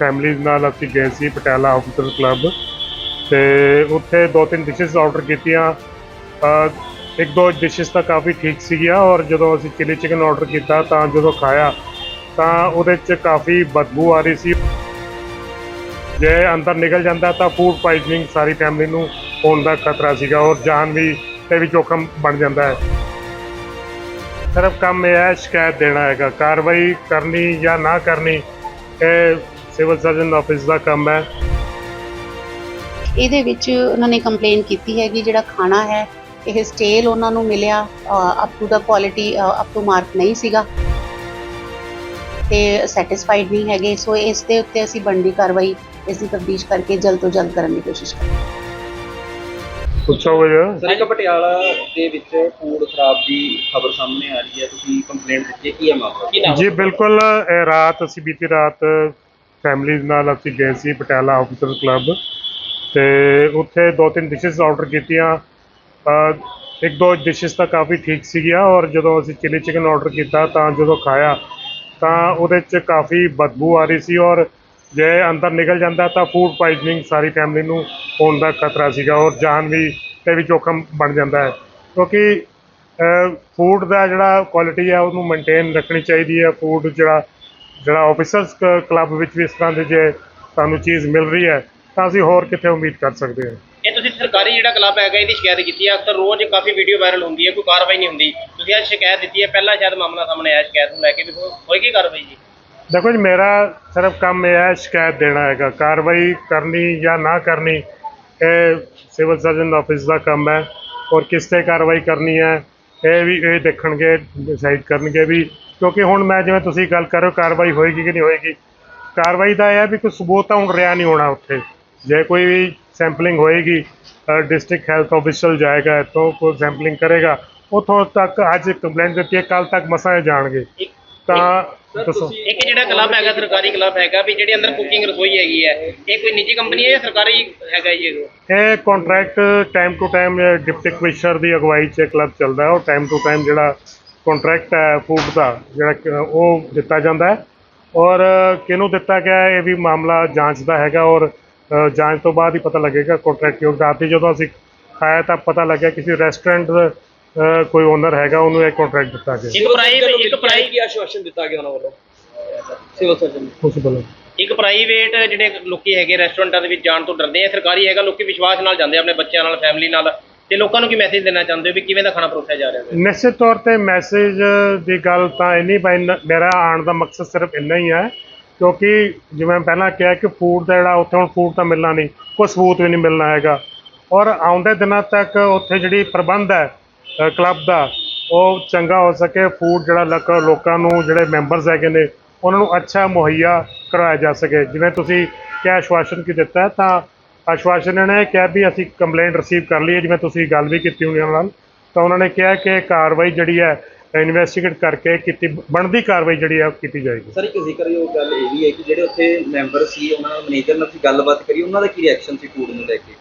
Family ਨਾਲ ਅਸੀਂ ਗਏ ਸੀ ਪਟਿਆਲਾ ਆਫਿਸਰ ਕਲੱਬ ਤੇ ਉੱਥੇ ਦੋ ਤਿੰਨ ਡਿਸ਼ਸ ਆਰਡਰ ਕੀਤੀਆਂ। ਇੱਕ ਦੋ ਡਿਸ਼ਸ ਤਾਂ ਕਾਫੀ ਠੀਕ ਸੀਗੀਆਂ ਔਰ ਜਦੋਂ ਅਸੀਂ ਚਿਲੀ ਚਿਕਨ ਆਰਡਰ ਕੀਤਾ ਤਾਂ ਜਦੋਂ ਖਾਇਆ ਤਾਂ ਉਹਦੇ 'ਚ ਕਾਫੀ ਬਦਬੂ ਆ ਰਹੀ ਸੀ। ਜੇ ਅੰਦਰ ਨਿਕਲ ਜਾਂਦਾ ਤਾਂ ਫੂਡ ਪਾਇਜ਼ਨਿੰਗ ਸਾਰੀ ਫੈਮਿਲੀ ਨੂੰ ਹੋਣ ਦਾ ਖਤਰਾ ਸੀਗਾ ਔਰ ਜਾਨ ਵੀ ਤੇ ਵੀ ਜੋਖਮ ਬਣ ਜਾਂਦਾ ਹੈ। ਸਿਰਫ ਕੰਮ ਇਹ ਹੈ, ਸ਼ਿਕਾਇਤ ਦੇਣਾ ਹੈਗਾ। ਕਾਰਵਾਈ ਕਰਨੀ ਜਾਂ ਨਾ ਕਰਨੀ, ਇਹ ਸਿਵਲ ਸਰਜਨ ਆਫਿਸ ਦਾ ਕੰਮ ਹੈ। ਇਹਦੇ ਵਿੱਚ ਉਹਨਾਂ ਨੇ ਕੰਪਲੇਨ ਕੀਤੀ ਹੈ ਕਿ ਜਿਹੜਾ ਖਾਣਾ ਹੈ ਇਹ ਸਟੇਲ ਉਹਨਾਂ ਨੂੰ ਮਿਲਿਆ ਅਪ ਟੂ ਦਾ ਕੁਆਲਿਟੀ ਅਪ ਟੂ ਮਾਰਕ ਨਹੀਂ ਸੀਗਾ। ਤੇ ਸੈਟੀਸਫਾਈਡ ਨਹੀਂ ਹੈਗੇ ਸੋ ਇਸ ਦੇ ਉੱਤੇ ਅਸੀਂ ਬਣਦੀ ਕਾਰਵਾਈ ਇਸ ਦੀ ਤਫਤੀਸ਼ ਕਰਕੇ ਜਲਦ ਤੋਂ ਜਲਦ ਕਰਨ ਦੀ ਕੋਸ਼ਿਸ਼ ਕਰਾਂਗੇ। ਪੁੱਛੋਗੇ ਜੀ ਸਰ ਇੱਕ ਪਟਿਆਲਾ ਦੇ ਵਿੱਚ ਫੂਡ ਖਰਾਬ ਦੀ ਖਬਰ ਸਾਹਮਣੇ ਆ ਰਹੀ ਹੈ ਤੁਸੀਂ ਕੰਪਲੇਂਟ ਦਿੱਤੀ ਹੈ, ਕੀ ਹੈ ਮਾਮਲਾ? ਜੀ ਬਿਲਕੁਲ ਇਹ ਰਾਤ ਅਸੀਂ ਬੀਤੀ ਰਾਤ ਫੈਮਿਲੀ ਨਾਲ ਅਸੀਂ ਗਏ ਸੀ ਪਟਿਆਲਾ ਆਫਿਸਰ ਕਲੱਬ ਤੇ ਉੱਥੇ ਦੋ ਤਿੰਨ ਡਿਸ਼ਸ ਆਰਡਰ ਕੀਤੀਆਂ। ਇੱਕ ਦੋ ਡਿਸ਼ਸ ਤਾਂ ਕਾਫੀ ਠੀਕ ਸੀਗੀਆਂ ਔਰ ਜਦੋਂ ਅਸੀਂ ਚਿਲੀ ਚਿਕਨ ਆਰਡਰ ਕੀਤਾ ਤਾਂ ਜਦੋਂ ਖਾਇਆ ਤਾਂ ਉਹਦੇ 'ਚ ਕਾਫੀ ਬਦਬੂ ਆ ਰਹੀ ਸੀ ਔਰ ਜੇ ਅੰਦਰ ਨਿਕਲ ਜਾਂਦਾ ਤਾਂ ਫੂਡ ਪਾਇਜ਼ਨਿੰਗ ਸਾਰੀ ਫੈਮਿਲੀ ਨੂੰ ਹੋਣ ਦਾ ਖਤਰਾ ਸੀਗਾ ਔਰ ਜਾਨ ਵੀ ਤੇ ਵੀ ਜੋਖਮ ਬਣ ਜਾਂਦਾ ਹੈ। ਕਿਉਂਕਿ ਫੂਡ ਦਾ ਜਿਹੜਾ ਕੁਆਲਿਟੀ ਆ ਉਹਨੂੰ ਮੇਨਟੇਨ ਰੱਖਣੀ ਚਾਹੀਦੀ ਹੈ। ਫੂਡ ਜਿਹੜਾ ਜਿਹੜਾ ਆਫਿਸਰਸ ਕਲੱਬ ਵਿੱਚ ਵੀ ਇਸ ਤਰ੍ਹਾਂ ਦੀ ਜੇ ਸਾਨੂੰ ਚੀਜ਼ ਮਿਲ ਰਹੀ ਹੈ ਤਾਂ ਅਸੀਂ ਹੋਰ ਕਿੱਥੇ ਉਮੀਦ ਕਰ ਸਕਦੇ ਹਾਂ। ਇਹ ਤੁਸੀਂ ਸਰਕਾਰੀ ਜਿਹੜਾ ਕਲੱਬ ਹੈਗਾ ਇਹਦੀ ਸ਼ਿਕਾਇਤ ਕੀਤੀ ਹੈ ਅਕਸਰ ਰੋਜ਼ ਕਾਫੀ ਵੀਡੀਓ ਵਾਇਰਲ ਹੁੰਦੀ ਹੈ ਕੋਈ ਕਾਰਵਾਈ ਨਹੀਂ ਹੁੰਦੀ। ਤੁਸੀਂ ਅੱਜ ਸ਼ਿਕਾਇਤ ਦਿੱਤੀ ਹੈ ਪਹਿਲਾਂ ਸ਼ਾਇਦ ਮਾਮਲਾ ਸਾਹਮਣੇ ਆਇਆ ਸ਼ਿਕਾਇਤ ਨੂੰ ਲੈ ਕੇ ਵੀ ਹੋਏਗੀ ਕਾਰਵਾਈ ਜੀ? ਦੇਖੋ ਜੀ ਮੇਰਾ ਸਿਰਫ ਕੰਮ ਇਹ ਹੈ ਸ਼ਿਕਾਇਤ ਦੇਣਾ ਹੈਗਾ। ਕਾਰਵਾਈ ਕਰਨੀ ਜਾਂ ਨਾ ਕਰਨੀ ਇਹ ਸਿਵਲ ਸਰਜਨ ਆਫਿਸ ਦਾ ਕੰਮ ਹੈ। ਔਰ ਕਿਸ ਤੇ ਕਾਰਵਾਈ ਕਰਨੀ ਹੈ ਇਹ ਵੀ ਇਹ ਦੇਖਣਗੇ ਡਿਸਾਈਡ ਕਰਨਗੇ ਵੀ ਕਿਉਂਕਿ ਹੁਣ ਮੈਂ ਜਿਵੇਂ ਤੁਸੀਂ ਗੱਲ ਕਰ ਰਹੇ ਹੋ ਕਾਰਵਾਈ ਹੋਏਗੀ ਕਿ ਨਹੀਂ ਹੋਏਗੀ? ਕਾਰਵਾਈ ਦਾ ਇਹ ਹੈ ਵੀ ਕੋਈ ਸਬੂਤ ਤਾਂ ਹੁਣ ਰਿਹਾ ਨਹੀਂ ਹੋਣਾ ਉੱਥੇ। ਜੇ ਕੋਈ ਵੀ ਸੈਂਪਲਿੰਗ ਹੋਏਗੀ ਡਿਸਟ੍ਰਿਕਟ ਹੈਲਥ ਆਫੀਸਰ ਜਾਏਗਾ ਇੱਥੋਂ ਕੋਈ ਸੈਂਪਲਿੰਗ ਕਰੇਗਾ ਉੱਥੋਂ ਤੱਕ ਅੱਜ ਕੰਪਲੇਂਟ ਦਿੱਤੀ ਹੈ ਕੱਲ ਤੱਕ ਮਸਾਂ ਜਾਣਗੇ। ਤਾਂ ਦੱਸੋ। ਇੱਕ ਜਿਹੜਾ ਕਲੱਬ ਹੈਗਾ ਸਰਕਾਰੀ ਕਲੱਬ ਹੈਗਾ ਵੀ ਜਿਹੜੀ ਅੰਦਰ ਕੁਕਿੰਗ ਰਸੋਈ ਹੈਗੀ ਹੈ ਇਹ ਕੋਈ ਨਿੱਜੀ ਕੰਪਨੀ ਹੈ ਜਾਂ ਸਰਕਾਰੀ ਹੈਗਾ ਜੀ ਇਹ? ਇਹ contract time to time deputy commissioner ਦੀ ਅਗਵਾਈ 'ਚ ਕਲੱਬ ਚੱਲਦਾ ਹੈ ਉਹ ਟਾਈਮ ਟੂ ਟਾਈਮ ਜਿਹੜਾ ਕੰਟਰੈਕਟ ਹੈ ਫੂਡ ਦਾ ਜਿਹੜਾ ਕਿ ਉਹ ਦਿੱਤਾ ਜਾਂਦਾ ਹੈ। ਔਰ ਕਿਹਨੂੰ ਦਿੱਤਾ ਗਿਆ ਹੈ, ਇਹ ਵੀ ਮਾਮਲਾ ਜਾਂਚ ਦਾ ਹੈਗਾ ਔਰ ਅ, ਜਾਂਚ ਤੋਂ ਬਾਅਦ ਹੀ ਪਤਾ ਲੱਗੇਗਾ ਕੰਟਰੈਕਟ ਕਿਉਂ ਰਾਤੀ ਜਦੋਂ ਅਸੀਂ ਖਾਇਆ ਤਾਂ ਪਤਾ ਲੱਗਿਆ ਕਿਸੇ ਰੈਸਟੋਰੈਂਟ ਕੋਈ ਓਨਰ ਹੈਗਾ ਉਹਨੂੰ ਇਹ ਕੰਟਰੈਕਟ ਦਿੱਤਾ ਗਿਆ। ਇੱਕ ਪ੍ਰਾਈਵੇਟ ਇੱਕ ਪ੍ਰਾਈਵੇਟ ਕੀ ਆਸ਼ਵਾਸਨ ਦਿੱਤਾ ਗਿਆ ਉਹਨਾਂ ਵੱਲੋਂ ਸਿਵਲ ਸਰਜਨ ਪੋਸੀਬਲ ਇੱਕ ਪ੍ਰਾਈਵੇਟ ਜਿਹੜੇ ਲੋਕੀ ਹੈਗੇ ਰੈਸਟੋਰੈਂਟਾਂ ਦੇ ਵਿੱਚ ਜਾਣ ਤੋਂ ਡਰਦੇ ਆ ਸਰਕਾਰੀ ਹੈਗਾ ਲੋਕੀ ਵਿਸ਼ਵਾਸ ਨਾਲ ਜਾਂਦੇ ਆ ਆਪਣੇ ਬੱਚਿਆਂ ਨਾਲ ਫੈਮਿਲੀ ਨਾਲ। ਤੇ ਲੋਕਾਂ ਨੂੰ ਕੀ ਮੈਸੇਜ ਦੇਣਾ ਚਾਹੁੰਦੇ ਹੋ ਵੀ ਕਿਵੇਂ ਦਾ ਖਾਣਾ ਪਰੋਸਿਆ ਜਾ ਰਿਹਾ ਹੈ? ਨਿਸ਼ਚਿਤ ਤੌਰ ਤੇ ਮੈਸੇਜ ਦੀ ਗੱਲ ਤਾਂ ਇੰਨੀ ਬਈ ਨ- ਮੇਰਾ ਆਉਣ ਦਾ ਮਕਸਦ ਸਿਰਫ ਇੰਨਾ ਹੀ ਹੈ, ਕਿਉਂਕਿ ਜਿਵੇਂ ਪਹਿਲਾਂ ਕਿਹਾ ਕਿ ਫੂਡ ਦਾ ਜਿਹੜਾ ਉੱਥੇ ਹੁਣ ਫੂਡ ਤਾਂ ਮਿਲਣਾ ਨਹੀਂ, ਕੋਈ ਸਬੂਤ ਵੀ ਨਹੀਂ ਮਿਲਣਾ ਹੈਗਾ। ਔਰ ਆਉਂਦੇ ਦਿਨਾਂ ਤੱਕ ਉੱਥੇ ਜਿਹੜੀ ਪ੍ਰਬੰਧ ਹੈ ਕਲੱਬ ਦਾ, ਉਹ ਚੰਗਾ ਹੋ ਸਕੇ ਫੂਡ ਜਿਹੜਾ ਲੋਕ- ਲੋਕਾਂ ਨੂੰ ਜਿਹੜੇ ਮੈਂਬਰਸ ਹੈਗੇ ਨੇ, ਉਹਨਾਂ ਨੂੰ ਅੱਛਾ ਮੁਹੱਈਆ ਕਰਵਾਇਆ ਜਾ ਸਕੇ। ਜਿਵੇਂ ਤੁਸੀਂ ਕਿਹਾ ਆਸ਼ਵਾਸਨ ਕੀ ਦਿੱਤਾ ਤਾਂ ਆਸ਼ਵਾਸਨ ਨੇ ਕਿਹਾ ਵੀ ਅਸੀਂ ਕੰਪਲੇਂਟ ਰਿਸੀਵ ਕਰ ਲਈ ਹੈ ਜਿਵੇਂ ਤੁਸੀਂ ਗੱਲ ਵੀ ਕੀਤੀ ਉਹਨਾਂ ਨਾਲ ਤਾਂ ਉਹਨਾਂ ਨੇ ਕਿਹਾ ਕਿ ਕਾਰਵਾਈ ਜਿਹੜੀ ਹੈ ਇਨਵੈਸਟੀਗੇਟ ਕਰਕੇ ਕੀਤੀ ਬਣਦੀ ਕਾਰਵਾਈ ਜਿਹੜੀ ਹੈ ਉਹ ਕੀਤੀ ਜਾਏਗੀ। ਸਰ ਇੱਕ ਜ਼ਿਕਰਯੋਗ ਗੱਲ ਇਹ ਵੀ ਹੈ ਕਿ ਜਿਹੜੇ ਉੱਥੇ ਮੈਂਬਰ ਸੀ ਉਹਨਾਂ ਨਾਲ ਮੈਨੇਜਰ ਨਾਲ ਅਸੀਂ ਗੱਲਬਾਤ ਕਰੀ ਉਹਨਾਂ ਦਾ ਕੀ ਰਿਐਕਸ਼ਨ ਸੀ ਫੂਡ ਨੂੰ ਲੈ ਕੇ?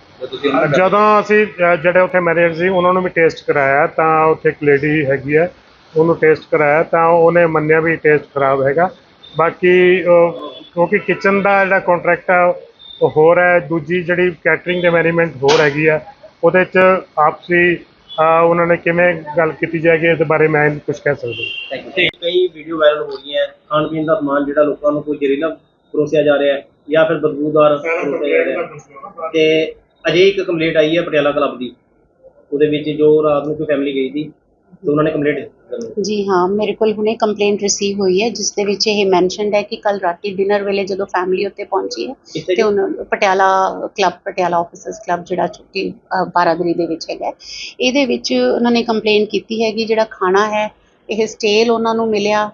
ਜਦੋਂ ਅਸੀਂ ਜਿਹੜੇ ਉੱਥੇ ਮੈਨੇਜਰ ਸੀ ਉਹਨਾਂ ਨੂੰ ਵੀ ਟੇਸਟ ਕਰਾਇਆ ਤਾਂ ਉੱਥੇ ਇੱਕ ਲੇਡੀ ਹੈਗੀ ਹੈ ਉਹਨੂੰ ਟੇਸਟ ਕਰਾਇਆ ਤਾਂ ਉਹਨੇ ਮੰਨਿਆ ਵੀ ਟੇਸਟ ਖਰਾਬ ਹੈਗਾ। ਬਾਕੀ ਕਿਉਂਕਿ ਕਿਚਨ ਦਾ ਜਿਹੜਾ ਕੰਟਰੈਕਟ ਹੈ ਉਹ ਹੋਰ ਹੈ ਦੂਜੀ ਜਿਹੜੀ ਕੈਟਰਿੰਗ ਦੇ ਮੈਨੇਜਮੈਂਟ ਹੋਰ ਹੈਗੀ ਹੈ ਉਹਦੇ 'ਚ ਆਪਸੀ ਅ, ਉਹਨਾਂ ਨੇ ਕਿਵੇਂ ਗੱਲ ਕੀਤੀ ਜਾਏਗੀ ਇਸ ਬਾਰੇ ਮੈਂ ਕੁਝ ਕਹਿ ਸਕਦਾ. ਕਈ ਵੀਡੀਓ ਵਾਇਰਲ ਹੋ ਰਹੀਆਂ ਹੈ ਖਾਣ ਪੀਣ ਦਾ ਸਮਾਨ ਜਿਹੜਾ ਲੋਕਾਂ ਨੂੰ ਕੋਈ ਜ਼ਹਿਰੀਲਾ ਪਰੋਸਿਆ ਜਾ ਰਿਹਾ ਹੈ ਜਾਂ ਫਿਰ ਬਦਬੂਦਾਰ ਪਰੋਸਿਆ ਜਾ ਰਿਹਾ ਹੈ ਤੇ ਅਜੇ ਇੱਕ ਕੰਪਲੇਂਟ ਆਈ ਹੈ ਪਟਿਆਲਾ ਕਲੱਬ ਦੀ ਉਹਦੇ ਵਿੱਚ ਜੋ ਰਾਤ ਨੂੰ ਕੋਈ ਫੈਮਿਲੀ ਗਈ ਸੀ ਤੇ ਉਹਨਾਂ ਨੇ ਕੰਪਲੇਂਟ ਜੀ ਹਾਂ ਮੇਰੇ ਕੋਲ ਹੁਣੇ ਕੰਪਲੇਂਟ ਰਿਸੀਵ ਹੋਈ ਹੈ ਜਿਸ ਦੇ ਵਿੱਚ ਇਹ ਮੈਂਸ਼ਨਡ ਹੈ ਕਿ ਕੱਲ ਰਾਤੀ ਡਿਨਰ ਵੇਲੇ ਜਦੋਂ ਫੈਮਿਲੀ ਉੱਤੇ ਪਹੁੰਚੀ ਹੈ ਤੇ ਉਹਨਾਂ Patiala club Patiala officers club ਜਿਹੜਾ ਛੁੱਟੀ ਬਾਰਾਦਰੀ ਦੇ ਵਿੱਚ ਹੈਗਾ। ਇਹਦੇ ਵਿੱਚ ਉਹਨਾਂ ਨੇ ਕੰਪਲੇਨ ਕੀਤੀ ਹੈ ਕਿ ਜਿਹੜਾ ਖਾਣਾ ਹੈ ਇਹ ਸਟੇਲ ਉਹਨਾਂ ਨੂੰ ਮਿਲਿਆ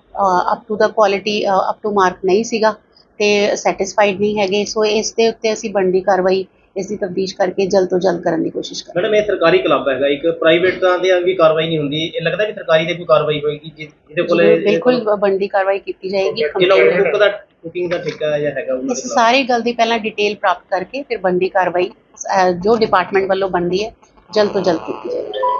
ਅਪ ਟੂ ਦਾ ਕੁਆਲਿਟੀ ਅਪ ਟੂ ਮਾਰਕ ਨਹੀਂ ਸੀਗਾ ਤੇ ਸੈਟੀਸਫਾਈਡ ਨਹੀਂ ਹੈਗੇ। ਸੋ ਇਸ ਦੇ ਉੱਤੇ ਅਸੀਂ ਬਣਦੀ ਕਾਰਵਾਈ ਇਸ ਦੀ ਤਫਤੀਸ਼ ਕਰਕੇ ਜਲਦ ਤੋਂ ਜਲਦ ਕਰਨ ਦੀ ਕੋਸ਼ਿਸ਼ ਕਰਾਂਗੇ। ਮੈਡਮ ਇਹ ਸਰਕਾਰੀ ਕਲੱਬ ਹੈਗਾ ਇੱਕ ਪ੍ਰਾਈਵੇਟ ਤਾਂ ਦੇ ਵੀ ਕਾਰਵਾਈ ਨਹੀਂ ਹੁੰਦੀ। ਇਹ ਲੱਗਦਾ ਵੀ ਸਰਕਾਰੀ ਦੇ ਕੋਈ ਕਾਰਵਾਈ ਹੋਏਗੀ ਜਿਹਦੇ ਕੋਲ ਬਿਲਕੁਲ ਬਣਦੀ ਕਾਰਵਾਈ ਕੀਤੀ ਜਾਏਗੀ complaint- ਕੁੱਕ ਦਾ ਕੁਕਿੰਗ ਦਾ ਠੇਕਾ ਜਾਂ ਹੈਗਾ ਉਹਨਾਂ ਦੇ ਸਾਰੀ ਗੱਲ ਦੀ ਪਹਿਲਾਂ ਡਿਟੇਲ ਪ੍ਰਾਪਤ ਕਰਕੇ ਫਿਰ ਬਣਦੀ ਕਾਰਵਾਈ ਜੋ ਡਿਪਾਰਟਮੈਂਟ ਵੱਲੋਂ ਬਣਦੀ ਹੈ ਜਲਦ ਤੋਂ ਜਲਦ ਕੀਤੀ ਜਾਏਗੀ।